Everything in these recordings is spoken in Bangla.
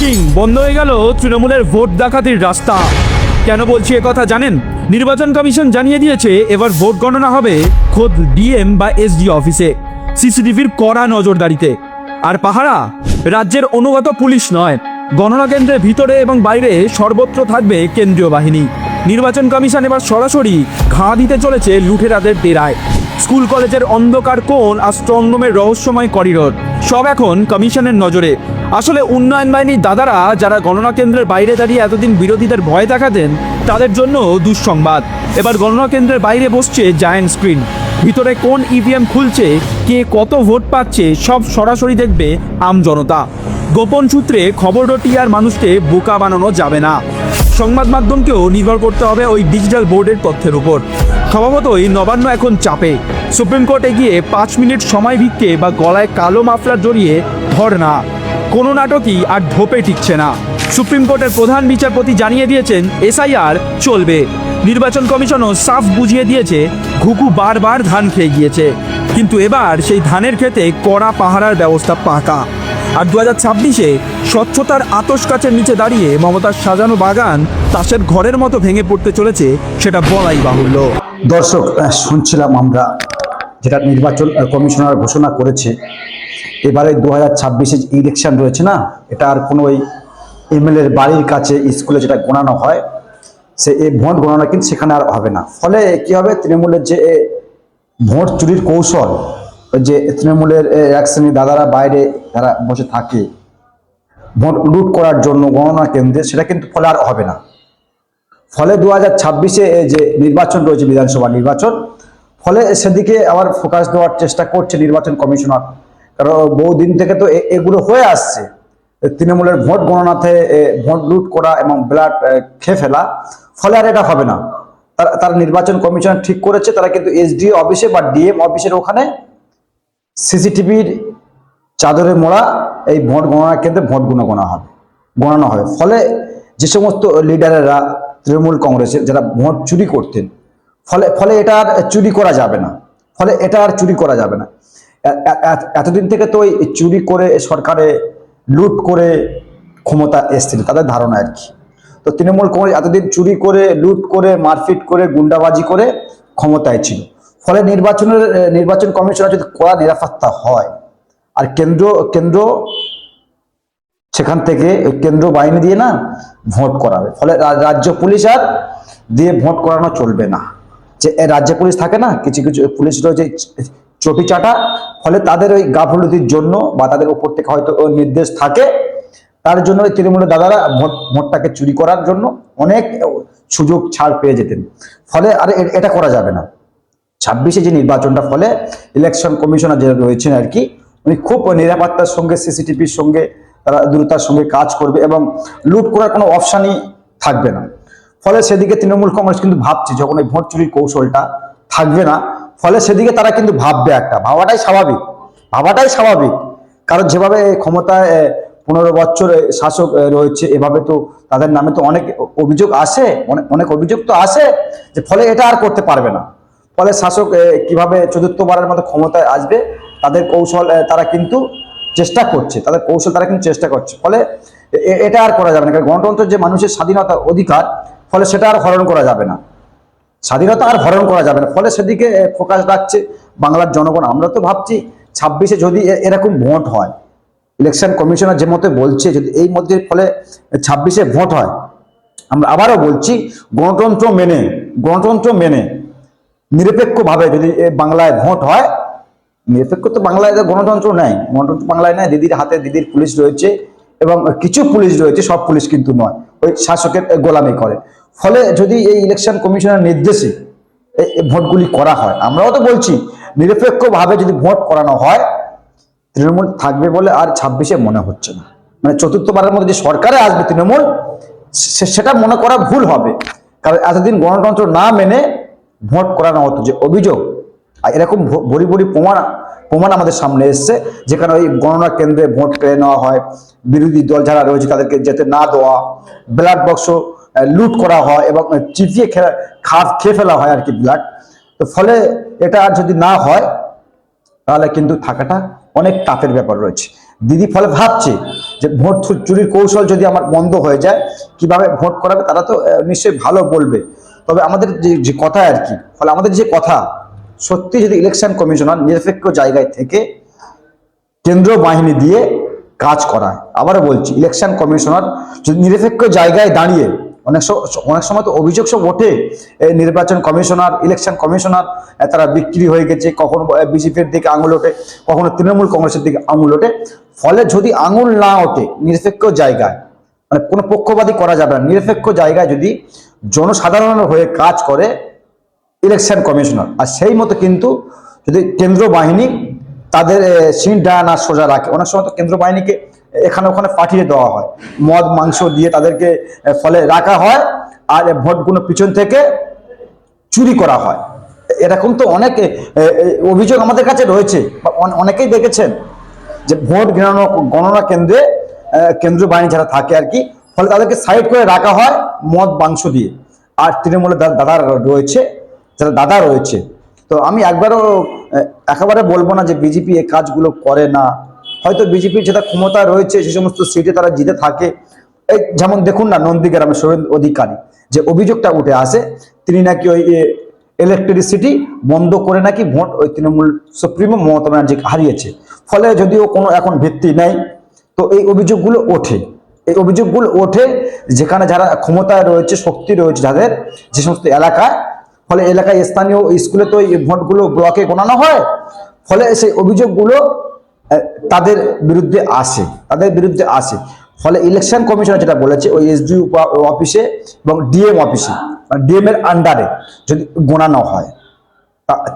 চেকিং বন্ধ হয়ে গেল তৃণমূলের ভোট ডাকাতির রাস্তা। কেন বলছি কথা জানেন? নির্বাচন কমিশন জানিয়ে দিয়েছে এবার ভোট গণনা হবে খোদ ডিএম বা এসডি অফিসে, সিসিটিভির কড়া নজরদারিতে। আর পাহারা? রাজ্যের অনুগত পুলিশ নয়। গণনা কেন্দ্রের ভিতরে এবং বাইরে সর্বত্র থাকবে কেন্দ্রীয় বাহিনী। নির্বাচন কমিশন এবার সরাসরি ঘা দিতে চলেছে লুঠেরাদের ডেরায়। স্কুল কলেজের অন্ধকার কোণ আর স্ট্রংরুমের রহস্যময় করিডোর। সব এখন কমিশনের নজরে। আসলে উন্নয়ন বাহিনীর দাদারা যারা গণনা কেন্দ্রের বাইরে দাঁড়িয়ে এতদিন বিরোধীদের ভয় দেখাতেন, তাদের জন্য দুঃসংবাদ। এবার গণনা কেন্দ্রের বাইরে বসছে জায়ান্ট স্ক্রিন ভিতরে কোন ইভিএম খুলছে, কে কত ভোট পাচ্ছে, সব সরাসরি দেখবে আম জনতা। গোপন সূত্রে খবর রটি আর মানুষকে বোকা বানানো যাবে না। সংবাদ মাধ্যমকেও নির্ভর করতে হবে ওই ডিজিটাল বোর্ডের তথ্যের উপর। স্বভাবতই নবান্ন এখন চাপে। সুপ্রিম কোর্টে গিয়ে পাঁচ মিনিট সময় ভিক্ষে বা গলায় কালো মাফলার জড়িয়ে ধর না। কোনো নাটকই আর ধোপে ঠিকছে না। সুপ্রিম কোর্টের প্রধান বিচারপতি জানিয়ে দিয়েছেন, এসআইআর চলবে। নির্বাচন কমিশনও সাফ বুঝিয়ে দিয়েছে, ঘুঘু বারবার ধান খেয়ে গিয়েছে। কিন্তু এবার সেই ধানের ক্ষেতে কড়া পাহারার ব্যবস্থা পাকা। আর দু হাজার ছাব্বিশে স্বচ্ছতার আতস কাছের নিচে দাঁড়িয়ে মমতার সাজানো বাগান তাসের ঘরের মতো ভেঙে পড়তে চলেছে সেটা বলাই বাহুল্য। দর্শক শুনছিলাম আমরা যেটা নির্বাচন কমিশনার ঘোষণা করেছে। এবারে দু হাজার ছাব্বিশে ইলেকশন রয়েছে না, এটা আর কোনো ওই এমএলএর বাড়ির কাছে, স্কুলে যেটা গোনানো হয়, সে এই ভোট গণনা কিন্তু সেখানে আর হবে না। ফলে কি হবে? তৃণমূলের যে ভোট চুরির কৌশল যে তৃণমূলের এক শ্রেণির দাদারা বাইরে তারা বসে থাকে। ভোট লুট করার জন্য গণনা কেন্দ্রে, সেটা কিন্তু ফলে আর হবে না। ফলে দু হাজার ছাব্বিশে যে নির্বাচন রয়েছে, বিধানসভা নির্বাচন, ফলে সেদিকে আবার ফোকাস দেওয়ার চেষ্টা করছে নির্বাচন কমিশনার। কারণ বহুদিন থেকে তো এগুলো হয়ে আসছে। তৃণমূলের ভোট গণনাতে ভোট লুট করা এবং ব্লাড খেয়ে ফেলা, ফলে আর এটা হবে না। তারা তারা নির্বাচন কমিশন ঠিক করেছে, তারা কিন্তু এসডিও অফিসে বা ডিএম অফিসের ওখানে সিসিটিভির চাদরে মোড়া এই ভোট গণনা কেন্দ্রে ভোট গুণ গণা হবে, গণানো হবে। ফলে যে সমস্ত লিডারেরা তৃণমূল কংগ্রেসের যারা ভোট চুরি করতেন, ফলে ফলে এটা আর চুরি করা যাবে না। ফলে এটা আর চুরি করা যাবে না। এতদিন থেকে তো ওই চুরি করে সরকারে লুট করে ক্ষমতা এসছিল, তাদের ধারণা আর কি। তো তৃণমূল কংগ্রেস এতদিন চুরি করে, লুট করে, মারপিট করে, গুন্ডাবাজি করে ক্ষমতায় ছিল। ফলে নির্বাচনের নির্বাচন কমিশনের যদি কড়া নিরাপত্তা হয়, আর কেন্দ্র কেন্দ্র সেখান থেকে কেন্দ্র বাহিনী দিয়ে না ভোট করাবে। ফলে রাজ্য পুলিশ আর দিয়ে ভোট করানো চলবে না। যে রাজ্য পুলিশ থাকে না, কিছু কিছু পুলিশ রয়েছে, চটি চাটা, ফলে তাদের ওই গাফলতির জন্য বা তাদের উপর থেকে হয়তো ওই নির্দেশ থাকে, তার জন্য ওই তৃণমূলের দাদারা ভোট, ভোটটাকে চুরি করার জন্য অনেক সুযোগ ছাড় পেয়ে যেতেন। ফলে আর এটা করা যাবে না। ছাব্বিশে যে নির্বাচনটা ফলে ইলেকশন কমিশনার যেটা রয়েছেন আর কি, উনি খুব নিরাপত্তার সঙ্গে সিসিটিভির সঙ্গে, তারা দ্রুতার সঙ্গে কাজ করবে এবং লুট করার কোনো অপশানই থাকবে না। ফলে সেদিকে তৃণমূল কংগ্রেস কিন্তু ভাবছে, যখন ওই ভোট চুরির কৌশলটা থাকবে না, ফলে সেদিকে তারা কিন্তু ভাববে একটা। ভাবাটাই স্বাভাবিক। ভাবাটাই স্বাভাবিক। কারণ যেভাবে ক্ষমতায় পনেরো বছর শাসক রয়েছে, এভাবে তো তাদের নামে তো অনেক অভিযোগ আসে অনেক অভিযোগ তো আসে, যে ফলে এটা আর করতে পারবে না। ফলে শাসক কীভাবে চতুর্থবারের মতো ক্ষমতায় আসবে, তাদের কৌশল তারা কিন্তু চেষ্টা করছে, তাদের কৌশল তারা কিন্তু চেষ্টা করছে। ফলে এটা আর করা যাবে না, কারণ গণতন্ত্র যে মানুষের স্বাধীনতা অধিকার, ফলে সেটা আর হরণ করা যাবে না। স্বাধীনতা আর হরণ করা যাবে না, ফলে সেদিকে ফোকাস রাখছে বাংলার জনগণ। আমরা তো ভাবছি ছাব্বিশে যদি এরকম ভোট হয়, ইলেকশন কমিশনার যে মতে বলছে, যদি এই মধ্যে ফলে ছাব্বিশে ভোট হয়, আমরা আবারও বলছি, গণতন্ত্র মেনে গণতন্ত্র মেনে নিরপেক্ষভাবে যদি বাংলায় ভোট হয়, নিরপেক্ষ তো বাংলায় গণতন্ত্র নেই, গণতন্ত্র বাংলায় নেই, দিদির হাতে দিদির পুলিশ রয়েছে এবং কিছু পুলিশ রয়েছে, সব পুলিশ কিন্তু নয়, ওই শাসকের গোলামি করে। ফলে যদি এই ইলেকশন কমিশনের নির্দেশে ভোটগুলি করা হয়, আমরাও তো বলছি, নিরপেক্ষভাবে যদি ভোট করানো হয়, তৃণমূল থাকবে বলে আর ছাব্বিশে মনে হচ্ছে না। মানে চতুর্থবারের মধ্যে যে সরকারে আসবে তৃণমূল সেটা মনে করা ভুল হবে। কারণ এতদিন গণতন্ত্র না মেনে ভোট করানো হতো যে অভিযোগ, আর এরকম ভরি ভরি প্রমাণ প্রমাণ আমাদের সামনে এসছে, যেখানে ওই গণনা কেন্দ্রে ভোট কেড়ে নেওয়া হয়, বিরোধী দল যারা রয়েছে তাদেরকে যেতে না দেওয়া, ব্লাড বক্স লুট করা হয় এবং চিপিয়ে খেলা খা খেয়ে ফেলা হয় আর কি ব্লাড। তো ফলে এটা আর যদি না হয়, তাহলে কিন্তু থাকাটা অনেক টাফের ব্যাপার রয়েছে। দিদি ফলে ভাবছে যে ভোট চুরির কৌশল যদি আমার বন্ধ হয়ে যায়, কীভাবে ভোট করাবে তারা তো নিশ্চয়ই ভালো বলবে। তবে আমাদের যে যে কথা আর কি, ফলে আমাদের যে কথা, সত্যি যদি ইলেকশন কমিশনার নিরপেক্ষ জায়গায় থেকে কেন্দ্র বাহিনী দিয়ে কাজ করায়, আবারও বলছি ইলেকশন কমিশনার যদি নিরপেক্ষ জায়গায় দাঁড়িয়ে অনেক অনেক সময় তো অভিযোগ সব ওঠে নির্বাচন কমিশনার ইলেকশন কমিশনার তারা বিক্রি হয়ে গেছে, কখনো বিজেপির দিকে আঙুল ওঠে, কখনো তৃণমূল কংগ্রেসের দিকে আঙুল ওঠে, ফলে যদি আঙুল না ওঠে নিরপেক্ষ জায়গায় মানে কোনো পক্ষপাতী করা যাবে না, নিরপেক্ষ জায়গায় যদি জনসাধারণের হয়ে কাজ করে ইলেকশন কমিশনার আর সেই মতো কিন্তু যদি কেন্দ্র বাহিনী তাদের সিন ডানা সোজা রাখে অনেক সময় তো কেন্দ্র বাহিনীকে এখানে ওখানে পাঠিয়ে দেওয়া হয়। মদ মাংস দিয়ে তাদেরকে ফলে রাখা হয় আর ভোটগুলো পিছন থেকে চুরি করা হয়। এরকম তো অনেক অভিযোগ আমাদের কাছে রয়েছে। অনেকেই দেখেছেন যে ভোট গণনা গণনা কেন্দ্রে আহ, কেন্দ্রীয় বাহিনী যারা থাকে আর কি ফলে তাদেরকে সাইড করে রাখা হয় মদ, মাংস দিয়ে। আর তৃণমূলের দাদা রয়েছে, যারা দাদা রয়েছে। তো আমি একবারও একেবারে বলব না যে বিজেপি এই কাজগুলো করে না। হয়তো বিজেপির যেটা ক্ষমতা রয়েছে, সে সমস্ত সিটে তারা জিতে থাকে। এই যেমন দেখুন না নন্দীগ্রামে সুরেন্দ্র অধিকারী, যে অভিযোগটা উঠে আসে, তিনি নাকি ওই ইলেকট্রিসিটি বন্ধ করে নাকি ভোট ওই তৃণমূল সুপ্রিমো মমতা ব্যানার্জিকে হারিয়েছে। ফলে যদিও কোনো এখন ভিত্তি নেই, তো এই অভিযোগগুলো ওঠে। এই অভিযোগগুলো ওঠে যেখানে যারা ক্ষমতায় রয়েছে, শক্তি রয়েছে যাদের, যে সমস্ত এলাকায়। ফলে এলাকায় স্থানীয় স্কুলে তো এই ভোটগুলো ব্লকে গণানো হয়। ফলে সেই অভিযোগগুলো তাদের বিরুদ্ধে আসে, তাদের বিরুদ্ধে আসে। ফলে ইলেকশন কমিশনার যেটা বলেছে, ওই এসডিউ অফিসে এবং ডিএম অফিসে ডিএম এর আন্ডারে যদি গোনানো হয়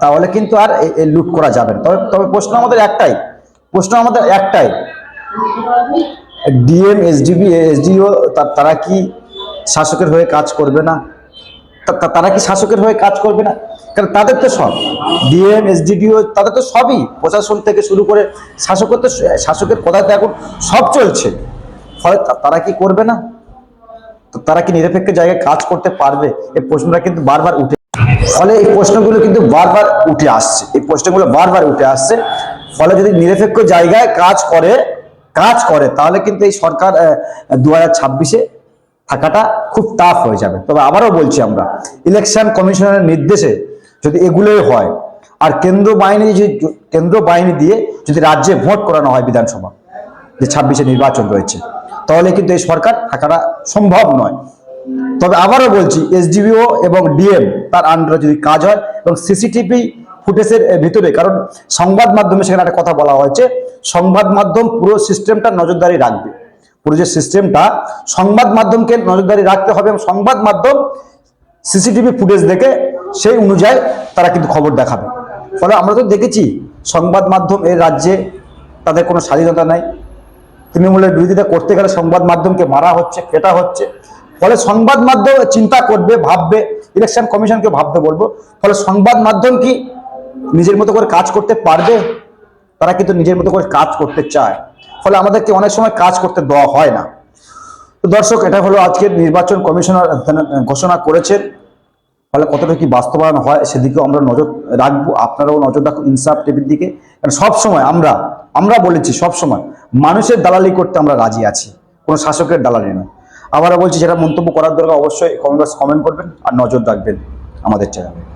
তাহলে কিন্তু আর লুট করা যাবে না। তবে তবে প্রশ্ন আমাদের একটাই, প্রশ্ন আমাদের একটাই। ডিএম এসডিবি এসডিও তারা কি শাসকের হয়ে কাজ করবে না? তারা কি শাসকের হয়ে কাজ করবে না? কারণ তাদের তো সব। ডিএম এসডিডিও তাদের তো সবই প্রশাসন থেকে শুরু করে শাসকের তো শাসকের কথাতে এখন সব চলছে। ফলে তারা কি করবে না? তারা কি নিরপেক্ষ জায়গায় কাজ করতে পারবে? এই প্রশ্নটা কিন্তু বারবার উঠে ফলে এই প্রশ্নগুলো কিন্তু বারবার উঠে আসছে। এই প্রশ্নগুলো বারবার উঠে আসছে। ফলে যদি নিরপেক্ষ জায়গায় কাজ করে কাজ করে, তাহলে কিন্তু এই সরকার দু হাজার ছাব্বিশে থাকাটা খুব টাফ হয়ে যাবে। তবে আবারও বলছি আমরা ইলেকশন কমিশনের নির্দেশে যদি এগুলোই হয়, আর কেন্দ্র বাহিনী যে, কেন্দ্র বাহিনী দিয়ে যদি রাজ্যে ভোট করানো হয় বিধানসভা, যে ছাব্বিশে নির্বাচন রয়েছে, তাহলে কিন্তু এই সরকার থাকাটা সম্ভব নয়। তবে আবারও বলছি এসডিবিও এবং ডিএম তার আন্ডারে যদি কাজ হয়, এবং সিসিটিভি ফুটেজের ভিতরে, কারণ সংবাদ মাধ্যমে সেখানে একটা কথা বলা হয়েছে সংবাদ মাধ্যম পুরো সিস্টেমটা নজরদারি রাখবে। পুরো যে সিস্টেমটা সংবাদ মাধ্যমকে নজরদারি রাখতে হবে এবং সংবাদ মাধ্যম সিসিটিভি ফুটেজ দেখে সেই অনুযায়ী তারা কিন্তু খবর দেখাবে। ফলে আমরা তো দেখেছি, সংবাদ মাধ্যম এই রাজ্যে তাদের কোনো স্বাধীনতা নাই। তৃণমূলের বিরোধিতা করতে গেলে সংবাদ মাধ্যমকে মারা হচ্ছে, কেটা হচ্ছে। ফলে সংবাদ মাধ্যম চিন্তা করবে, ভাববে ইলেকশন কমিশনকে ভাবতে বলব। ফলে সংবাদ মাধ্যম কি নিজের মতো করে কাজ করতে পারবে? তারা কিন্তু নিজের মতো করে কাজ করতে চায়। ফলে আমাদেরকে অনেক সময় কাজ করতে দেওয়া হয় না। তো দর্শক, এটা হলো আজকের নির্বাচন কমিশনার ঘোষণা করেছেন। ফলে কতটা কি বাস্তবায়ন হয় সেদিকেও আমরা নজর রাখব। আপনারাও নজর রাখুন ইনসাফ টিভির দিকে। কারণ সব সময় আমরা আমরা বলেছি সব সময় মানুষের দালালি করতে আমরা রাজি আছি। কোনো শাসকের দালালি নয়। আবারও বলছি যেটা মন্তব্য করার দরকার অবশ্যই কমেন্ট কমেন্ট করবেন আর নজর রাখবেন আমাদের চ্যানেলে।